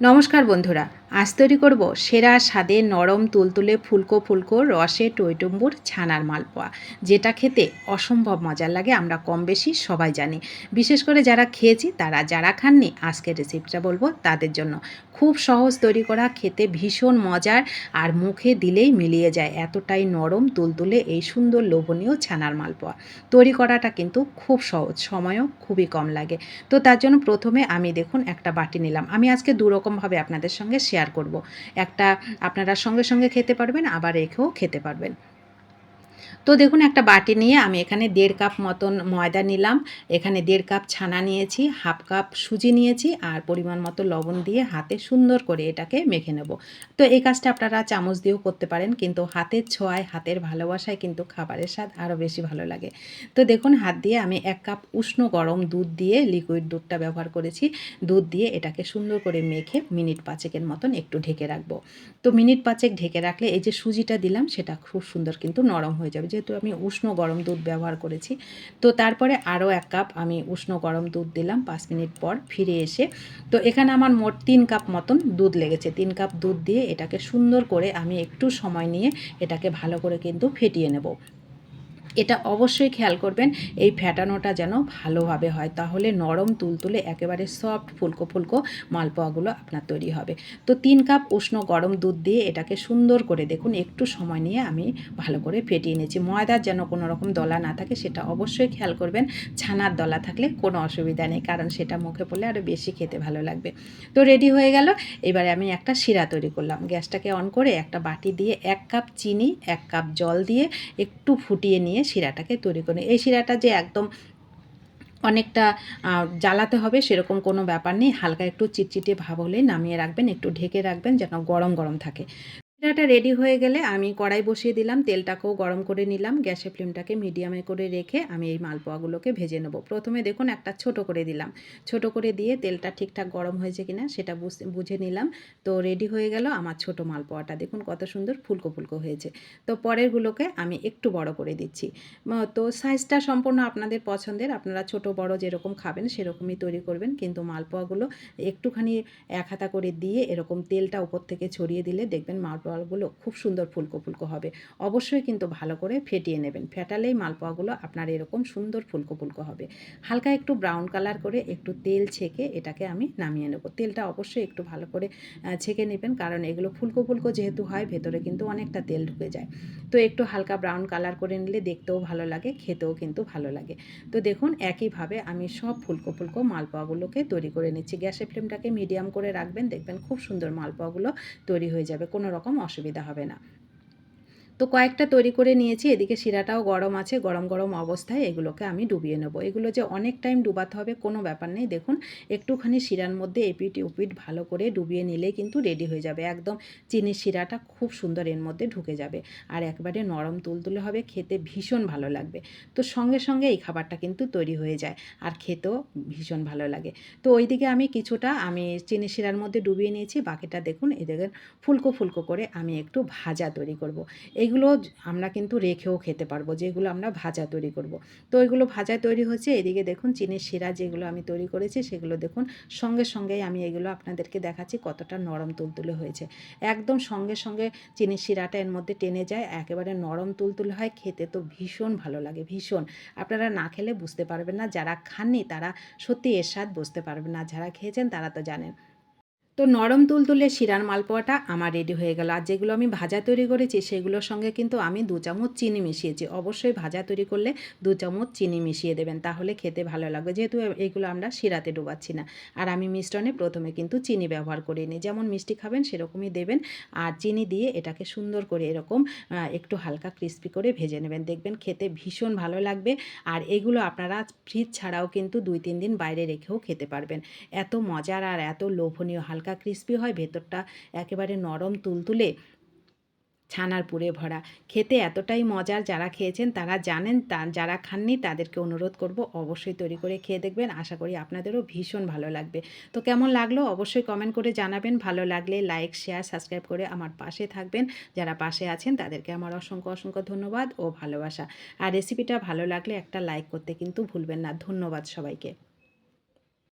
নমস্কার বন্ধুরা আজ তৈরি করব সেরা স্বাদে নরম তুলতুলে ফুলকো ফুলকো রসে টইটুম্বুর ছানার মালপোয়া, যেটা খেতে অসম্ভব মজার লাগে, আমরা কম বেশি সবাই জানি। বিশেষ করে যারা খেয়েছি, তারা যারা খাননি, আজকের রেসিপিটা বলব তাদের জন্য। খুব সহজ তৈরি করা, খেতে ভীষণ মজার আর মুখে দিলেই মিলিয়ে যায় এতটাই নরম তুলতুলে এই সুন্দর লোভনীয় ছানার মালপোয়া। তৈরি করাটা কিন্তু খুব সহজ, সময়ও খুবই কম লাগে। তো তার জন্য প্রথমে আমি দেখুন একটা বাটি নিলাম। আমি আজকে দুরকমভাবে আপনাদের সঙ্গে করব। একটা আপনারা সঙ্গে সঙ্গে খেতে পারবেন আবার রেখেও খেতে পারবেন। তো দেখুন, একটা বাটি নিয়ে আমি এখানে দেড় কাপ মতন ময়দা নিলাম। এখানে দেড় কাপ ছানা নিয়েছি, হাফ কাপ সুজি নিয়েছি আর পরিমাণ মতো লবণ দিয়ে হাতে সুন্দর করে এটাকে মেখে নেব। তো এই কাজটা আপনারা চামচ দিয়েও করতে পারেন, কিন্তু হাতের ছোঁয়ায়, হাতের ভালোবাসায় কিন্তু খাবারের স্বাদ আরও বেশি ভালো লাগে। তো দেখুন, হাত দিয়ে আমি এক কাপ উষ্ণ গরম দুধ দিয়ে লিকুইড দুধটা ব্যবহার করেছি। দুধ দিয়ে এটাকে সুন্দর করে মেখে মিনিট পাঁচেকের মতন একটু ঢেকে রাখব। তো মিনিট পাঁচেক ঢেকে রাখলে এই যে সুজিটা দিলাম, সেটা খুব সুন্দর কিন্তু নরম হয়ে যাবে। যেহেতু আমি উষ্ণ গরম দুধ ব্যবহার করেছি, তো তারপরে আরও এক কাপ আমি উষ্ণ গরম দুধ দিলাম পাঁচ মিনিট পর ফিরে এসে। তো এখানে আমার মোট তিন কাপ মতন দুধ লেগেছে, তিন কাপ দুধ দিয়ে এটাকে সুন্দর করে আমি একটু সময় নিয়ে এটাকে ভালো করে কিন্তু ফেটিয়ে নেব। এটা অবশ্যই খেয়াল করবেন, এই ফ্যাটানোটা যেন ভালোভাবে হয়। তাহলে নরম তুলতুলে একেবারে সফট ফুলকো ফুলকো মালপোয়াগুলো আপনার তৈরি হবে। তো তিন কাপ উষ্ণ গরম দুধ দিয়ে এটাকে সুন্দর করে দেখুন, একটু সময় নিয়ে আমি ভালো করে ফেটিয়ে নিয়েছি। ময়দার যেন কোনো রকম দলা না থাকে, সেটা অবশ্যই খেয়াল করবেন। ছানার দলা থাকলে কোনো অসুবিধা নেই, কারণ সেটা মুখে পড়লে আরও বেশি খেতে ভালো লাগবে। তো রেডি হয়ে গেল, এবারে আমি একটা শিরা তৈরি করলাম। গ্যাসটাকে অন করে একটা বাটি দিয়ে এক কাপ চিনি, এক কাপ জল দিয়ে একটু ফুটিয়ে নিয়ে শিরাটাকে তৈরি করে এই শিরাটা যে একদম অনেকটা জ্বালাতে হবে সেরকম কোনো ব্যাপার নেই। হালকা একটু চিটচিটে ভাব হলে নামিয়ে রাখবেন, একটু ঢেকে রাখবেন যেন গরম গরম থাকে। শিরাটা রেডি হয়ে গেলে আমি কড়াই বসিয়ে দিলাম, তেলটাকেও গরম করে নিলাম, গ্যাসের ফ্লেমটাকে মিডিয়ামে করে রেখে আমি এই মালপোয়াগুলোকে ভেজে নেব। প্রথমে দেখুন একটা ছোট করে দিলাম, ছোট করে দিয়ে তেলটা ঠিকঠাক গরম হয়েছে কিনা সেটা বুঝে নিলাম। তো রেডি হয়ে গেল আমার ছোট মালপোয়াটা, দেখুন কত সুন্দর ফুলকো ফুলকো হয়েছে। তো পরেরগুলোকে আমি একটু বড় করে দিচ্ছি। তো সাইজটা সম্পূর্ণ আপনাদের পছন্দের, আপনারা ছোট বড় যেরকম খাবেন সেরকমই তৈরি করবেন, কিন্তু মালপোয়াগুলো একটুখানি এক হাতা করে দিয়ে এরকম তেলটা উপর থেকে ছড়িয়ে দিলে দেখবেন মালপোয়া মালপোয়াগুলো খুব সুন্দর ফুলকো ফুলকো হবে। অবশ্যই কিন্তু ভালো করে ফেটিয়ে নেবেন। ফেটালেই মালপোয়াগুলো আপনার এরকম সুন্দর ফুলকো ফুলকো হবে। হালকা একটু ব্রাউন কালার করে একটু তেল ছেঁকে এটাকে আমি নামিয়ে নেব। তেলটা অবশ্যই একটু ভালো করে ছেঁকে নেবেন কারণ এগুলো ফুলকো ফুলকো যেহেতু হয় ভেতরে কিন্তু অনেকটা তেল ঢুকে যায়। তো একটু হালকা ব্রাউন কালার করে নিলে দেখতেও ভালো লাগে, খেতেও কিন্তু ভালো লাগে। তো দেখুন একইভাবে আমি সব ফুলকো ফুলকো মালপোয়াগুলোকে তৈরি করে নিচ্ছি। গ্যাসের ফ্লেমটাকে মিডিয়াম করে রাখবেন, দেখবেন খুব সুন্দর মালপোয়াগুলো তৈরি হয়ে যাবে। কোনো রকম অসুবিধা হবে না। তো কয়েকটা তৈরি করে নিয়েছি, এদিকে শিরাটাও গরম আছে, গরম গরম অবস্থায় এগুলোকে আমি ডুবিয়ে নেব। এগুলো যে অনেক টাইম ডুবাতে হবে কোনো ব্যাপার নেই, দেখুন একটুখানি শিরার মধ্যে এপিট উপিট ভালো করে ডুবিয়ে নিলে কিন্তু রেডি হয়ে যাবে, একদম চিনির শিরাটা খুব সুন্দর এর মধ্যে ঢুকে যাবে আর একবারে নরম তুলতুলে হবে, খেতে ভীষণ ভালো লাগবে। তো সঙ্গে সঙ্গে এই খাবারটা কিন্তু তৈরি হয়ে যায় আর খেতেও ভীষণ ভালো লাগে। তো ওইদিকে আমি কিছুটা, আমি চিনি শিরার মধ্যে ডুবিয়ে নিয়েছি, বাকিটা দেখুন, এই দেখেন ফুলকো ফুলকো করে আমি একটু ভাজা তৈরি করব। এগুলো আমরা কিন্তু রেখেও খেতে পারব, যেগুলো আমরা ভাজা তৈরি করব। তো ওইগুলো ভাজা তৈরি হচ্ছে এদিকে দেখুন চিনির শিরা যেগুলো আমি তৈরি করেছি, সেগুলো দেখুন সঙ্গে সঙ্গেই আমি এগুলো আপনাদেরকে দেখাচ্ছি কতটা নরম তুলতুলে হয়েছে। একদম সঙ্গে সঙ্গে চিনির শিরাটা এর মধ্যে টেনে যায়, একেবারে নরম তুলতুলে হয়, খেতে তো ভীষণ ভালো লাগে, ভীষণ। আপনারা না খেলে বুঝতে পারবেন না, যারা খাননি তারা সত্যি এর স্বাদ বুঝতে পারবেন না, যারা খেয়েছেন তারা তো জানেন। তো নরম তুলতুলে শিরার মালপোয়াটা আমার রেডি হয়ে গেল। আর যেগুলো আমি ভাজা তৈরি করেছি, সেগুলোর সঙ্গে কিন্তু আমি দু চামচ চিনি মিশিয়েছি। অবশ্যই ভাজা তৈরি করলে দু চামচ চিনি মিশিয়ে দেবেন, তাহলে খেতে ভালো লাগবে। যেহেতু এগুলো আমরা শিরাতে ডোবাচ্ছি না। আর আমি মিশ্রণে প্রথমে কিন্তু চিনি ব্যবহার করে নিই যেমন মিষ্টি খাবেন, সেরকমই দেবেন। আর চিনি দিয়ে এটাকে সুন্দর করে এরকম একটু হালকা ক্রিস্পি করে ভেজে নেবেন। দেখবেন খেতে ভীষণ ভালো লাগবে। আর এগুলো আপনারা ফ্রিজ ছাড়াও কিন্তু দুই তিন দিন বাইরে রেখেও খেতে পারবেন। এত মজার আর এত লোভনীয় হালকা হালকা ক্রিস্পি হয়, ভেতরটা একেবারে নরম তুলতুলে ছানার পুরে ভরা। খেতে এতটাই মজার যারা খেয়েছেন তারা জানেন তা, যারা খাননি তাদেরকে অনুরোধ করব অবশ্যই তৈরি করে খেয়ে দেখবেন। আশা করি আপনাদেরও ভীষণ ভালো লাগবে। তো কেমন লাগল অবশ্যই কমেন্ট করে জানাবেন। ভালো লাগলে লাইক শেয়ার সাবস্ক্রাইব করে আমার পাশে থাকবেন। যারা পাশে আছেন তাদেরকে আমার অসংখ্য অসংখ্য ধন্যবাদ ও ভালোবাসা। আর রেসিপিটা ভালো লাগলে একটা লাইক করতে কিন্তু ভুলবেন না। ধন্যবাদ সবাইকে।